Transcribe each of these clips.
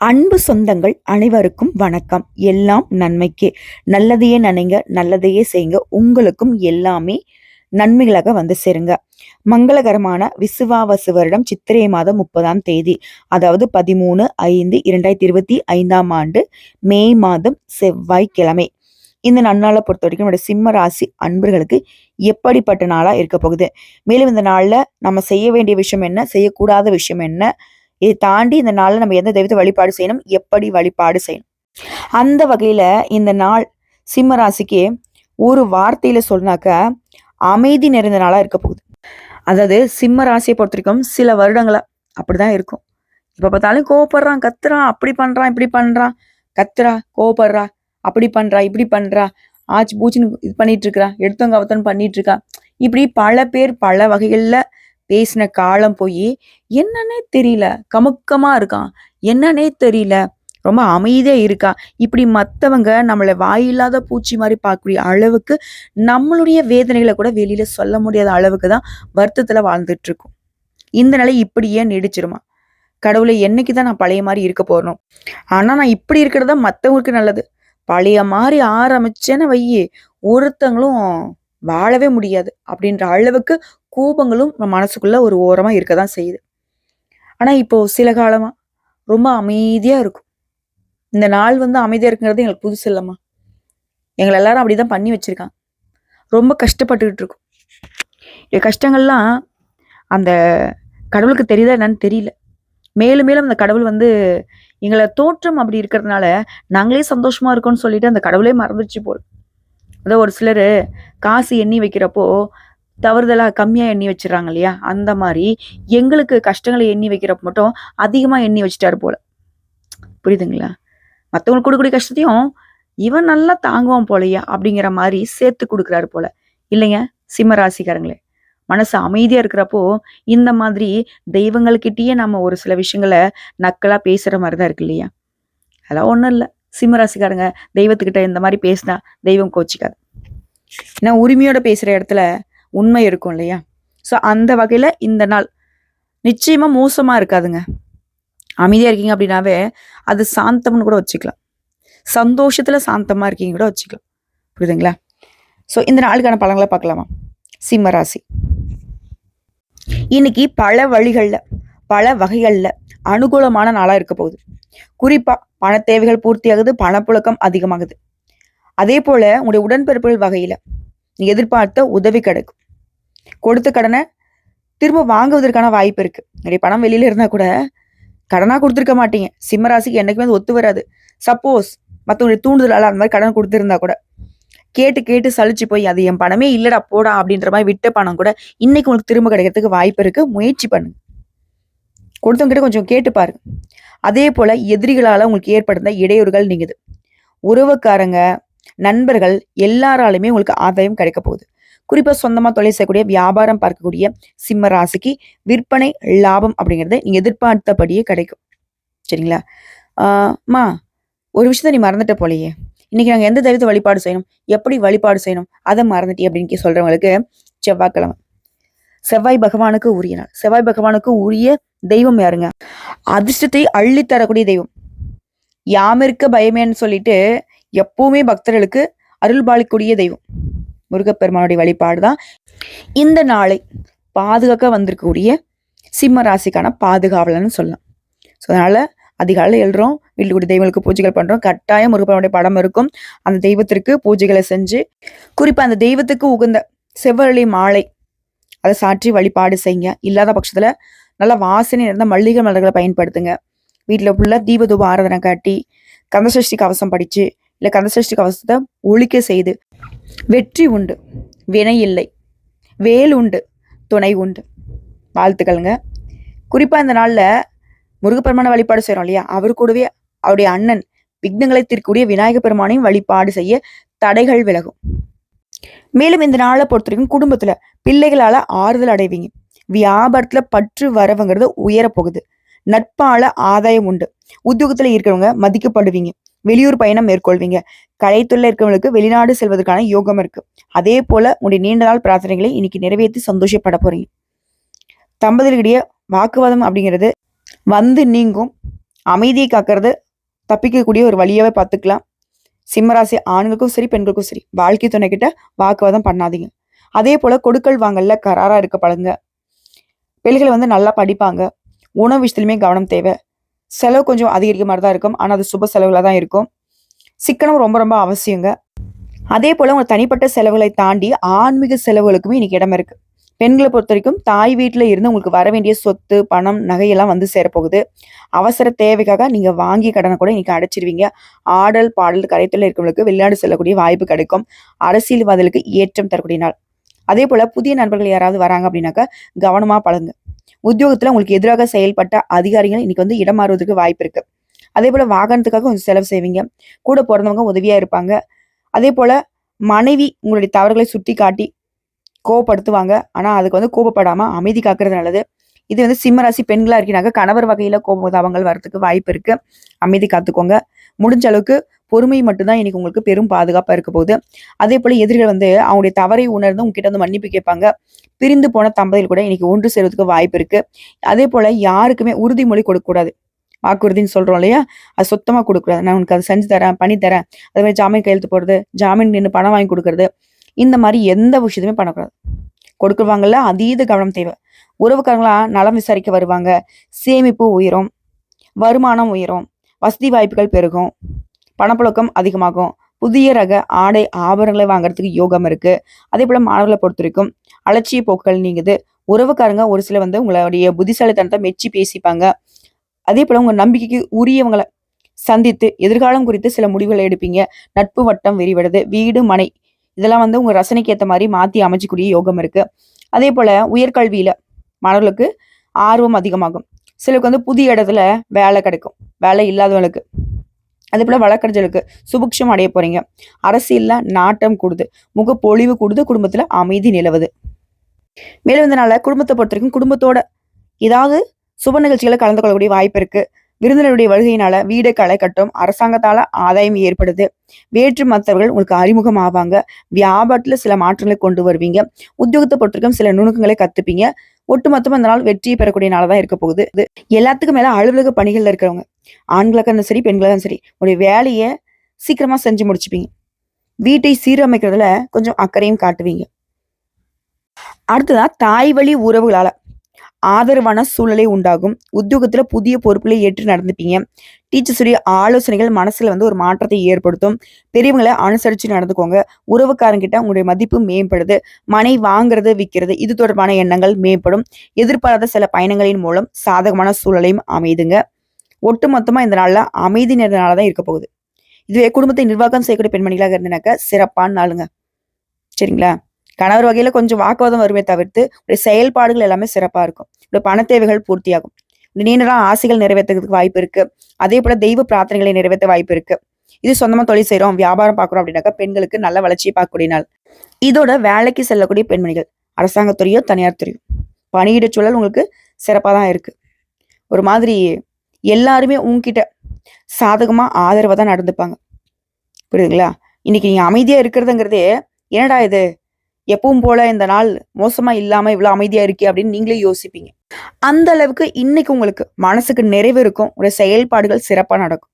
அன்பு சொந்தங்கள் அனைவருக்கும் வணக்கம். எல்லாம் நன்மைக்கு. நல்லதையே நினைங்க நல்லதையே செய்யுங்க. உங்களுக்கும் எல்லாமே நன்மைகளாக வந்து சேருங்க. மங்களகரமான விசுவாவசு வருடம் சித்திரை மாதம் முப்பதாம் தேதி அதாவது பதிமூணு ஐந்து இரண்டாயிரத்தி இருபத்தி ஐந்தாம் ஆண்டு மே மாதம் செவ்வாய்க்கிழமை. இந்த நன்னாளை பொறுத்த வரைக்கும் நம்மளுடைய சிம்ம ராசி அன்பர்களுக்கு எப்படிப்பட்ட நாளாக இருக்க போகுது? மேலும் இந்த நாளில் நம்ம செய்ய வேண்டிய விஷயம் என்ன? செய்யக்கூடாத விஷயம் என்ன? இதை தாண்டி இந்த நாளில் நம்ம எந்த தெய்வத்தை வழிபாடு செய்யணும்? எப்படி வழிபாடு செய்யணும்? அந்த வகையில் இந்த நாள் சிம்ம ராசிக்கு ஒரு வார்த்தையில் சொன்னாக்க அமைதி நிறைந்த நாளாக இருக்க போகுது. அதாவது சிம்ம ராசியை பொறுத்த வரைக்கும் சில வருடங்களா அப்படிதான் இருக்கும். இப்போ பார்த்தாலும் கோவப்படுறான் கத்துறான் அப்படி பண்ணுறான் இப்படி பண்ணுறான் கத்துறா கோவப்படுறா அப்படி பண்ணுறா இப்படி பண்ணுறா ஆச்சு பூச்சின்னு இது பண்ணிட்டு இருக்கிறா எடுத்தவங்க அவத்தன் பண்ணிட்டு இருக்கா. இப்படி பல பேர் பல வகைகளில் பேசின காலம் போய் என்னன்னே தெரியல. கமுக்கமா இருக்கான். என்னன்னே தெரியல. ரொம்ப அமைதியாக இருக்கா. இப்படி மற்றவங்க நம்மளை வாயில்லாத பூச்சி மாதிரி பார்க்கக்கூடிய அளவுக்கு நம்மளுடைய வேதனைகளை கூட வெளியில சொல்ல முடியாத அளவுக்கு தான் வருத்தத்தில் வாழ்ந்துட்டு இருக்கோம். இந்த நிலை இப்படியே நீடிச்சிருமா. கடவுளை என்னைக்கு தான் நான் பழைய மாதிரி இருக்க போறணும் ஆனால் நான் இப்படி இருக்கிறது தான் மற்றவங்களுக்கு நல்லது. பழைய மாதிரி ஆரம்பிச்சேன்னு வையி ஒருத்தங்களும் வாழவே முடியாது அப்படின்ற அளவுக்கு கோபங்களும் நம்ம மனசுக்குள்ள ஒரு ஓரமா இருக்க தான் செய்யுது. ஆனா இப்போ சில காலமா ரொம்ப அமைதியா இருக்கும். இந்த நாள் வந்து அமைதியா இருக்குங்கிறது எங்களுக்கு புதுசு இல்லைம்மா. எங்களை எல்லாரும் அப்படிதான் பண்ணி வச்சிருக்காங்க. ரொம்ப கஷ்டப்பட்டுக்கிட்டு இருக்கும். இந்த கஷ்டங்கள்லாம் அந்த கடவுளுக்கு தெரியுதா என்னன்னு தெரியல. மேலும் மேலும் அந்த கடவுள் வந்து எங்களை தோற்றம் அப்படி இருக்கிறதுனால நாங்களே சந்தோஷமா இருக்கோம்னு சொல்லிட்டு அந்த கடவுளே மறந்துச்சு போல். அதான் ஒரு சிலர் காசு எண்ணி வைக்கிறப்போ தவறுதலாக கம்மியாக எண்ணி வச்சிடறாங்க இல்லையா? அந்த மாதிரி எங்களுக்கு கஷ்டங்களை எண்ணி வைக்கிறப்ப மட்டும் அதிகமாக எண்ணி வச்சுட்டாரு போல. புரியுதுங்களா? மற்றவங்களுக்கு கொடுக்கக்கூடிய கஷ்டத்தையும் இவன் நல்லா தாங்குவான் போலையா அப்படிங்கிற மாதிரி சேர்த்து கொடுக்குறாரு போல. இல்லைங்க சிம்ம ராசிக்காரங்களே. மனசு அமைதியாக இருக்கிறப்போ இந்த மாதிரி தெய்வங்கள்கிட்டயே நம்ம ஒரு சில விஷயங்களை நக்கலாக பேசுகிற மாதிரி தான் இருக்கு இல்லையா? அதெல்லாம் ஒன்றும் இல்லை. சிம்ம ராசிக்காரங்க தெய்வத்துக்கிட்ட இந்த மாதிரி பேசினா தெய்வம் கோச்சிக்காது. ஏன்னா உரிமையோட பேசுகிற இடத்துல உண்மை இருக்கும் இல்லையா? ஸோ அந்த வகையில இந்த நாள் நிச்சயமா மோசமா இருக்காதுங்க. அமைதியா இருக்கீங்க அப்படின்னாவே அது சாந்தம்னு கூட வச்சுக்கலாம். சந்தோஷத்துல சாந்தமா இருக்கீங்க கூட வச்சுக்கலாம். புரியுதுங்களா? ஸோ இந்த நாளுக்கான பழங்களை பார்க்கலாமா? சிம்ம ராசி. இன்னைக்கு பல வழிகள்ல பல வகைகள்ல அனுகூலமான நாளா இருக்க போகுது. குறிப்பா பண தேவைகள் பூர்த்தியாகுது பணப்புழக்கம் அதிகமாகுது. அதே போல உங்களுடைய உடன்பிறப்புகள் வகையில நீ எதிர்பார்த்த உதவி கிடைக்கும். கொடுத்த கடனை திரும்ப வாங்குவதற்கான வாய்ப்பு இருக்கு. நிறைய பணம் வெளியில இருந்தா கூட கடனா கொடுத்துருக்க மாட்டீங்க. சிம்மராசிக்கு என்றைக்குமே அது ஒத்து வராது. சப்போஸ் மற்றவங்களுடைய தூண்டுதலால் அந்த மாதிரி கடன் கொடுத்துருந்தா கூட கேட்டு கேட்டு சலிச்சு போய் அது என் பணமே இல்லடா போடா அப்படின்ற மாதிரி விட்ட பணம் கூட இன்னைக்கு உங்களுக்கு திரும்ப கிடைக்கிறதுக்கு வாய்ப்பு இருக்கு. முயற்சி பண்ணுங்க கொடுத்தவங்கிட்ட கொஞ்சம் கேட்டு பாருங்க அதே போல எதிரிகளால உங்களுக்கு ஏற்படுத்த இடையூறுகள் நீங்குது. உறவுக்காரங்க நண்பர்கள் எல்லாராலுமே உங்களுக்கு ஆதாயம் கிடைக்க போகுது. குறிப்பா சொந்தமா தொழில் செய்யக்கூடிய வியாபாரம் பார்க்கக்கூடிய சிம்ம ராசிக்கு விற்பனை லாபம் அப்படிங்கிறது நீங்க எதிர்பார்த்தபடியே கிடைக்கும். சரிங்களா? ஆஹ்மா ஒரு விஷயத்த நீ மறந்துட்ட போலையே. இன்னைக்கு நாங்க எந்த தெய்வத்தை வழிபாடு செய்யணும்? எப்படி வழிபாடு செய்யணும்? அதை மறந்துட்டி அப்படின்னு சொல்றவங்களுக்கு செவ்வாய்க்கிழமை. செவ்வாய் பகவானுக்கு உரிய நாள். செவ்வாய் பகவானுக்கு உரிய தெய்வம் யாருங்க? அதிர்ஷ்டத்தை அள்ளி தரக்கூடிய தெய்வம். யாமிருக்க பயமேன்னு சொல்லிட்டு எப்பவுமே பக்தர்களுக்கு அருள் பாலிக்கூடிய தெய்வம். முருகப்பெருமானுடைய வழிபாடு தான் இந்த நாளை பாதுகாக்க வந்திருக்கக்கூடிய சிம்ம ராசிக்கான பாதுகாவலன்னு சொல்லலாம். ஸோ அதனால அதிகாலையில் எழுறோம் வீட்டுக்குடி தெய்வங்களுக்கு பூஜைகள் பண்றோம். கட்டாயம் முருகப்பெருமானுடைய படம் இருக்கும். அந்த தெய்வத்திற்கு பூஜைகளை செஞ்சு குறிப்பா அந்த தெய்வத்துக்கு உகந்த செவ்வரளி மாலை அதை சாற்றி வழிபாடு செய்யுங்க. இல்லாத பட்சத்துல நல்லா வாசனை நிறைந்த மல்லிகை மலர்களை பயன்படுத்துங்க. வீட்டில் ஃபுல்லாக தீபதூப ஆராதனை காட்டி கந்தசஷ்டி கவசம் படித்து இல்லை கந்தசஷ்டி கவசத்தை ஒழிக்க செய்து. வெற்றி உண்டு வினை இல்லை வேல் உண்டு துணை உண்டு. வாழ்த்துக்கள்ங்க. குறிப்பாக இந்த நாளில் முருகப்பெருமான வழிபாடு செய்கிறோம் இல்லையா? அவர் கூடவே அவருடைய அண்ணன் விக்னங்களை தீர்க்கக்கூடிய விநாயக பெருமானையும் வழிபாடு செய்ய தடைகள் விலகும். மேலும் இந்த நாளை பொறுத்த வரைக்கும் குடும்பத்துல பிள்ளைகளால ஆறுதல் அடைவீங்க. வியாபாரத்துல பற்று வரவுங்கிறது உயர போகுது நட்பால ஆதாயம் உண்டு. உத்தியோகத்துல இருக்கிறவங்க மதிக்கப்படுவீங்க. வெளியூர் பயணம் மேற்கொள்வீங்க. கலைத்துள்ள இருக்கவங்களுக்கு வெளிநாடு செல்வதற்கான யோகம் இருக்கு. அதே போல உங்களுடைய நீண்ட நாள் பிரார்த்தனைகளை இன்னைக்கு நிறைவேற்றி சந்தோஷப்பட போறீங்க. தம்பதிகளிடையே வாக்குவாதம் அப்படிங்கிறது வந்து நீங்கும். அமைதியை காக்கிறது தப்பிக்கக்கூடிய ஒரு வழியாவே பார்த்துக்கலாம். சிம்மராசி ஆண்களுக்கும் சரி பெண்களுக்கும் சரி வாழ்க்கை துணை கிட்ட வாக்குவாதம் பண்ணாதீங்க. அதே போல கொடுக்கல் வாங்கல்ல கராரா இருக்க பழங்க பிள்ளைகள் வந்து நல்லா படிப்பாங்க. உணவு விஷயத்துலையுமே கவனம் தேவை. செலவு கொஞ்சம் அதிகரிக்க மாதிரி தான் இருக்கும். ஆனால் அது சுப செலவுகளாக தான் இருக்கும். சிக்கனம் ரொம்ப ரொம்ப அவசியங்க. அதே போல் உங்கள் தனிப்பட்ட செலவுகளை தாண்டி ஆன்மீக செலவுகளுக்குமே இன்னைக்கு இடம் இருக்குது பெண்களை பொறுத்த வரைக்கும் தாய் வீட்டில் இருந்து உங்களுக்கு வர வேண்டிய சொத்து பணம் நகையெல்லாம் வந்து சேரப்போகுது. அவசர தேவைக்காக நீங்கள் வாங்கிய கடனை கூட இன்றைக்கி அடைச்சிருவீங்க. ஆடல் பாடல் கரைத்துல இருக்கிறவங்களுக்கு வெளிநாடு செல்லக்கூடிய வாய்ப்பு கிடைக்கும். அரசியல்வாதிகளுக்கு ஏற்றம் தரக்கூடிய நாள். அதே போல் புதிய நண்பர்கள் யாராவது வராங்க அப்படின்னாக்கா கவனமாக பழங்க உத்தியோகத்துல உங்களுக்கு எதிராக செயல்பட்ட அதிகாரிகள் இன்னைக்கு வந்து இடம் மாறுவதற்கு வாய்ப்பு இருக்கு. அதே போல வாகனத்துக்காக கொஞ்சம் செலவு செய்வீங்க. கூட பிறந்தவங்க உதவியா இருப்பாங்க. அதே போல மனைவி உங்களுடைய தவறுகளை சுட்டி காட்டி கோவப்படுத்துவாங்க. ஆனா அதுக்கு வந்து கோபப்படாம அமைதி காக்குறது நல்லது. இது வந்து சிம்மராசி பெண்களா இருக்கிறாங்க கணவர் வகையில கோபதாபங்கள் வர்றதுக்கு வாய்ப்பு இருக்கு. அமைதி காத்துக்கோங்க. முடிஞ்ச அளவுக்கு பொறுமை மட்டும்தான் இன்னைக்கு உங்களுக்கு பெரும் பாதுகாப்பா இருக்க போகுது. அதே போல எதிரிகள் வந்து அவங்களுடைய தவறை உணர்ந்து உங்ககிட்ட வந்து மன்னிப்பு கேட்பாங்க. பிரிந்து போன தம்பதியில் கூட இன்னைக்கு ஒன்று சேருவதுக்கு வாய்ப்பு இருக்கு. அதே போல யாருக்குமே உறுதிமொழி கொடுக்கக்கூடாது வாக்குறுதின்னு சொல்றோம் இல்லையா? அது சுத்தமா கொடுக்கூடாது நான் உனக்கு அதை செஞ்சு தரேன் பண்ணி தரேன். அதே மாதிரி ஜாமீன் கையெழுத்து போடுறது ஜாமீன் நின்று பணம் வாங்கி கொடுக்கறது இந்த மாதிரி எந்த விஷயத்தையுமே பண்ணக்கூடாது. கொடுக்குவாங்கல்ல அதீத கவனம் தேவை. உறவுக்காரங்களா நலம் விசாரிக்க வருவாங்க. சேமிப்பு உயரும் வருமானம் உயரும். வசதி வாய்ப்புகள் பெருகும். பணப்புழக்கம் அதிகமாகும். புதிய ரக ஆடை ஆபரணங்களை வாங்குறதுக்கு யோகம் இருக்கு. அதே போல மாணவர்களை பொறுத்த வரைக்கும் அலட்சிய போக்குகள் நீங்குது. உறவுக்காரங்க ஒரு சில வந்து உங்களுடைய புத்திசாலித்தனத்தை மெச்சி பேசிப்பாங்க. அதே போல உங்க நம்பிக்கைக்கு உரியவங்களை சந்தித்து எதிர்காலம் குறித்து சில முடிவுகளை எடுப்பீங்க. நட்பு வட்டம் விரிவடுது. வீடு மனை இதெல்லாம் வந்து உங்க ரசனைக்கு ஏற்ற மாதிரி மாத்தி அமைச்சக்கூடிய யோகம் இருக்கு. அதே போல உயர்கல்வியில மாணவர்களுக்கு ஆர்வம் அதிகமாகும். சிலருக்கு வந்து புதிய இடத்துல வேலை கிடைக்கும். வேலை இல்லாதவங்களுக்கு. அதே போல வழக்கறிஞர்களுக்கு சுபிக்ஷம் அடைய போறீங்க. அரசியல்ல நாட்டம் கூடுது. முக பொழிவு கூடுது. குடும்பத்துல அமைதி நிலவுது. மேலும் இதனால் குடும்பத்தை பொறுத்த வரைக்கும் குடும்பத்தோட ஏதாவது சுப நிகழ்ச்சிகளை கலந்து கொள்ளக்கூடிய வாய்ப்பு இருக்கு. விருந்தினருடைய வருகையினால வீடு களை கட்டும் அரசாங்கத்தால ஆதாயம் ஏற்படுது. வேற்று மற்றவர்கள் உங்களுக்கு அறிமுகம் ஆவாங்க வியாபாரத்துல சில மாற்றங்களை கொண்டு வருவீங்க. உத்தியோகத்தை பொறுத்திருக்கும் சில நுணுக்கங்களை கத்துப்பீங்க. ஒட்டுமொத்தமாக இந்த நாள் வெற்றியை பெறக்கூடிய நாளாக தான் இருக்க போகுது. இது எல்லாத்துக்கும் மேலே அலுவலக பணிகளில் இருக்கிறவங்க ஆண்களாக இருந்தாலும் சரி பெண்களாக இருந்தாலும் சரி உங்களுடைய வேலையை சீக்கிரமாக செஞ்சு முடிச்சுப்பீங்க. வீட்டை சீரமைக்கிறதுல கொஞ்சம் அக்கறையும் காட்டுவீங்க. அடுத்ததான் தாய் வழி உறவுகளால். ஆதரவான சூழ்நிலை உண்டாகும். உத்தியோகத்தில் புதிய பொறுப்புகளை ஏற்று நடந்துப்பீங்க. டீச்சர்ஸுடைய ஆலோசனைகள் மனசில் வந்து ஒரு மாற்றத்தை ஏற்படுத்தும். பெரியவங்களை அனுசரித்து நடந்துக்கோங்க. உறவுக்காரங்கிட்ட உங்களுடைய மதிப்பு மேம்படுது. மனை வாங்குறது விற்கிறது இது தொடர்பான எண்ணங்கள் மேம்படும். எதிர்பாராத சில பயணங்களின் மூலம் சாதகமான சூழலையும் அமைதுங்க. ஒட்டுமொத்தமாக இந்த நாளில் அமைதி நிறைந்த தான் இருக்க போகுது. இதுவே குடும்பத்தை நிர்வாகம் செய்யக்கூடிய பெண்மணிகளாக இருந்தனாக்க சிறப்பான நாளுங்க. சரிங்களா? கணவர் வகையில கொஞ்சம் வாக்குவாதம் வருமே தவிர்த்து உடைய செயல்பாடுகள் எல்லாமே சிறப்பா இருக்கும். உடைய பண தேவைகள் பூர்த்தியாகும் நீண்ட நாள் ஆசைகள் நிறைவேற்றுறதுக்கு வாய்ப்பு இருக்கு. அதே போல தெய்வ பிரார்த்தனைகளை நிறைவேற்ற வாய்ப்பு இருக்கு. இது சொந்தமா தொழில் செய்யறோம் வியாபாரம் பார்க்குறோம் அப்படின்னாக்கா பெண்களுக்கு நல்ல வளர்ச்சியை பார்க்கக்கூடிய நாள். இதோட வேலைக்கு செல்லக்கூடிய பெண்மணிகள் அரசாங்கத்துறையோ தனியார் துறையோ. பணியிட சூழல் உங்களுக்கு சிறப்பாக தான் இருக்கு. ஒரு மாதிரி எல்லாருமே உங்ககிட்ட சாதகமாக ஆதரவாக தான் நடந்துப்பாங்க. புரியுதுங்களா? இன்னைக்கு நீங்கள் அமைதியாக இருக்கிறதுங்கிறதே என்னடா இது? எப்பவும் போல இந்த நாள் மோசமா இல்லாம இவ்வளவு அமைதியா இருக்கே அப்படின்னு நீங்களே யோசிப்பீங்க. அந்த அளவுக்கு இன்னைக்கு உங்களுக்கு மனசுக்கு நிறைவு இருக்கும். உடைய செயல்பாடுகள் சிறப்பா நடக்கும்.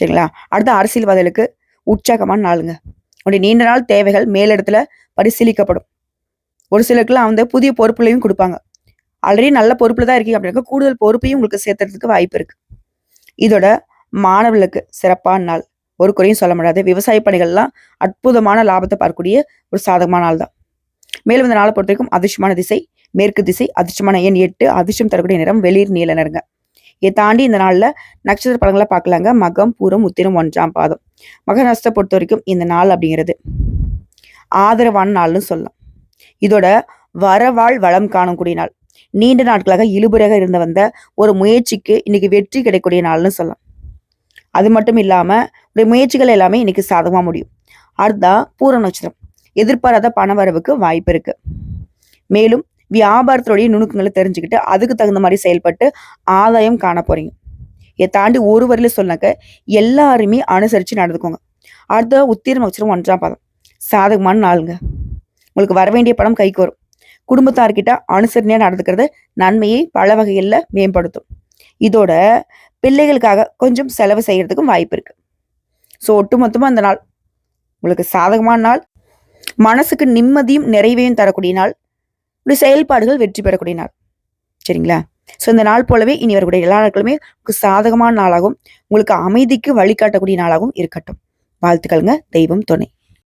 சரிங்களா? அடுத்த அரசியல்வாதிகளுக்கு உற்சாகமான நாளுங்க. உடைய நீண்ட நாள் தேவைகள் மேலிடத்துல பரிசீலிக்கப்படும். ஒரு சிலருக்குலாம் வந்து புதிய பொறுப்புலையும் கொடுப்பாங்க. ஆல்ரெடி நல்ல பொறுப்புல தான் இருக்கீங்க அப்படின்னா கூடுதல் பொறுப்பையும் உங்களுக்கு சேர்த்துறதுக்கு வாய்ப்பு இருக்கு. இதோட மாணவர்களுக்கு சிறப்பான நாள். ஒரு குறையும் சொல்ல முடியாது. விவசாய பணிகள்லாம் அற்புதமான லாபத்தை பார்க்கக்கூடிய ஒரு சாதகமான நாள் தான் மேலும் இந்த நாளை பொறுத்த வரைக்கும் அதிர்ஷ்டமான திசை மேற்கு திசை அதிர்ஷ்டமான எண் எட்டு அதிர்ஷ்டம் தரக்கூடிய நிறம் வெளிர் நீல நிறங்க. இதை தாண்டி இந்த நாளில் நட்சத்திர படங்களை பார்க்கலாங்க. மகம் பூரம் உத்திரம் ஒன்றாம் பாதம். மக பொறுத்த வரைக்கும் இந்த நாள் அப்படிங்கிறது ஆதரவான நாள்னு சொல்லலாம். இதோட வரவாழ் வளம் காணக்கூடிய நாள். நீண்ட நாட்களாக இழுபுறையாக இருந்து வந்த ஒரு முயற்சிக்கு இன்னைக்கு வெற்றி கிடைக்கக்கூடிய நாள்னு சொல்லலாம். அது மட்டும் இல்லாமல் உடைய முயற்சிகள் எல்லாமே இன்னைக்கு சாதகமாக முடியும். அடுத்தா பூர நட்சத்திரம். எதிர்பாராத பண வரவுக்கு வாய்ப்பு இருக்கு. மேலும் வியாபாரத்தினுடைய நுணுக்கங்களை தெரிஞ்சுக்கிட்டு அதுக்கு தகுந்த மாதிரி செயல்பட்டு ஆதாயம் காண போறீங்க. இதை தாண்டி ஒரு வரையில சொன்னாக்க எல்லாருமே அனுசரித்து நடந்துக்கோங்க. அடுத்த உத்திர நட்சத்திரம் ஒன்றாம் பாதம். சாதகமான நாளுங்க. உங்களுக்கு வர வேண்டிய பணம் கைக்கு வரும். குடும்பத்தார்கிட்ட அனுசரணையாக நடந்துக்கிறது நன்மையை பல வகைகளில் மேம்படுத்தும். இதோட பிள்ளைகளுக்காக கொஞ்சம் செலவு செய்கிறதுக்கும் வாய்ப்பு இருக்கு. ஸோ ஒட்டுமொத்தமாக அந்த நாள் உங்களுக்கு சாதகமான நாள் மனசுக்கு நிம்மதியும் நிறைவையும் தரக்கூடிய நாள் உடைய செயல்பாடுகள் வெற்றி பெறக்கூடிய நாள். சரிங்களா? ஸோ இந்த நாள் போலவே இனி வரக்கூடிய எல்லா நாட்களுமே உங்களுக்கு சாதகமான நாளாகவும் உங்களுக்கு அமைதிக்கு வழிகாட்டக்கூடிய நாளாகவும் இருக்கட்டும். வாழ்த்துக்கள்ங்க தெய்வம் துணை.